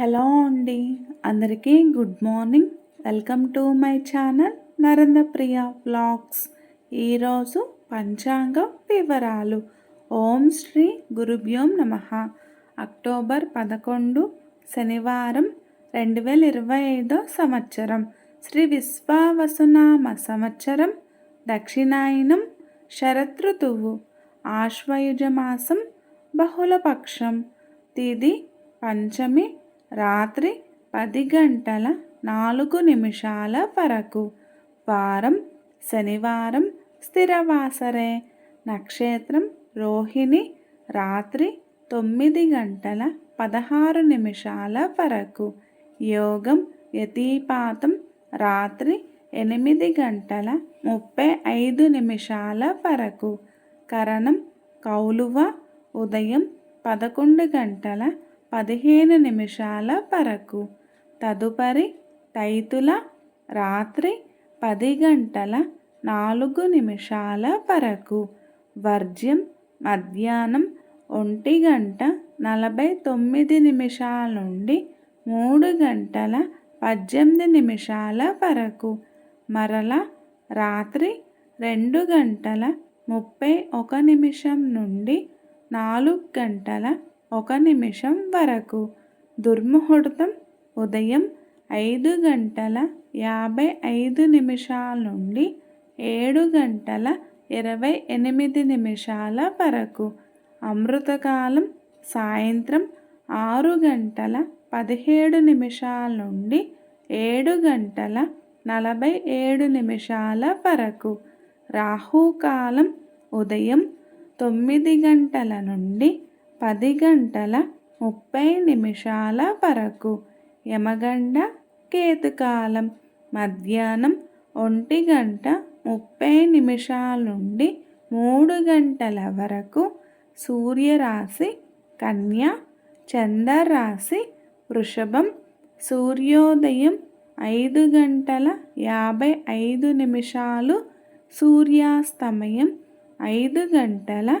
Hello అండి. అందరికీ good morning. Welcome to my channel Narendra Priya vlogs ఈరోజు పంచాంగ వివరాలు. ఓం శ్రీ గురుభ్యోం నమ. అక్టోబర్ పదకొండు శనివారం రెండు వేల ఇరవై ఐదో సంవత్సరం. శ్రీ విశ్వావసునామ సంవత్సరం దక్షిణాయనం శరతృతువు ఆశ్వయుజమాసం బహుళపక్షం తిది పంచమి రాత్రి పది గంటల నాలుగు నిమిషాల వరకు వారం శనివారం స్థిరవాసరే. నక్షత్రం రోహిణి రాత్రి తొమ్మిది గంటల పదహారు నిమిషాల వరకు. యోగం యతీపాతం రాత్రి ఎనిమిది గంటల ముప్పై ఐదు నిమిషాల వరకు. కరణం కౌలువ ఉదయం పదకొండు గంటల పదిహేను నిమిషాల వరకు. తదుపరి తైతుల రాత్రి పది గంటల నాలుగు నిమిషాల వరకు. వర్జ్యం మధ్యాహ్నం ఒంటి గంట నలభై తొమ్మిది నిమిషాల నుండి మూడు గంటల పద్దెనిమిది నిమిషాల వరకు. మరల రాత్రి రెండు గంటల ముప్పై ఒక నిమిషం నుండి నాలుగు గంటల ఒక నిమిషం వరకు. దుర్ముహూర్తం ఉదయం ఐదు గంటల యాభై ఐదు నిమిషాల నుండి ఏడు గంటల ఇరవై ఎనిమిది నిమిషాల వరకు. అమృతకాలం సాయంత్రం ఆరు గంటల పదిహేడు నిమిషాల నుండి ఏడు గంటల నలభై ఏడు నిమిషాల వరకు. రాహుకాలం ఉదయం తొమ్మిది గంటల నుండి పది గంటల ముప్పై నిమిషాల వరకు యమగండ కేతుకాలం. మధ్యాహ్నం ఒంటి గంట ముప్పై నిమిషాల నుండి మూడు గంటల వరకు సూర్యరాశి కన్య చంద్రరాశి వృషభం. సూర్యోదయం ఐదు గంటల యాభై ఐదు నిమిషాలు. సూర్యాస్తమయం ఐదు గంటల